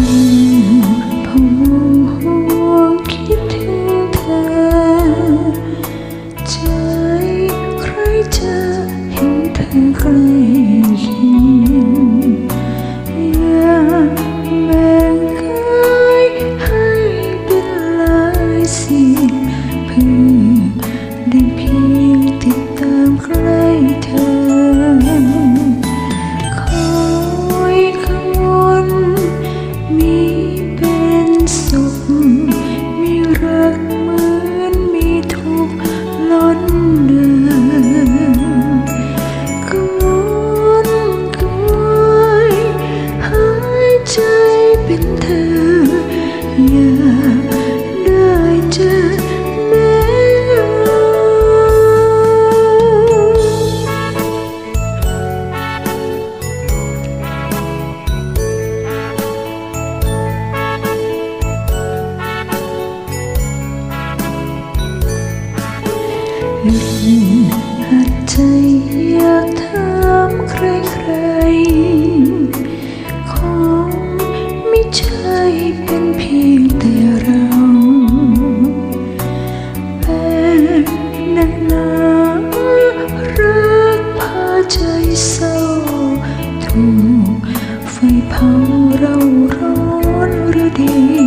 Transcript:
你的眼 หัดใจอยากถามใครใครงไม่ใช่เป็นเพียงแต่เราแบบนั้นนะรักพาใจเศร้าถูกไฟเผาเราร้อนหรือดี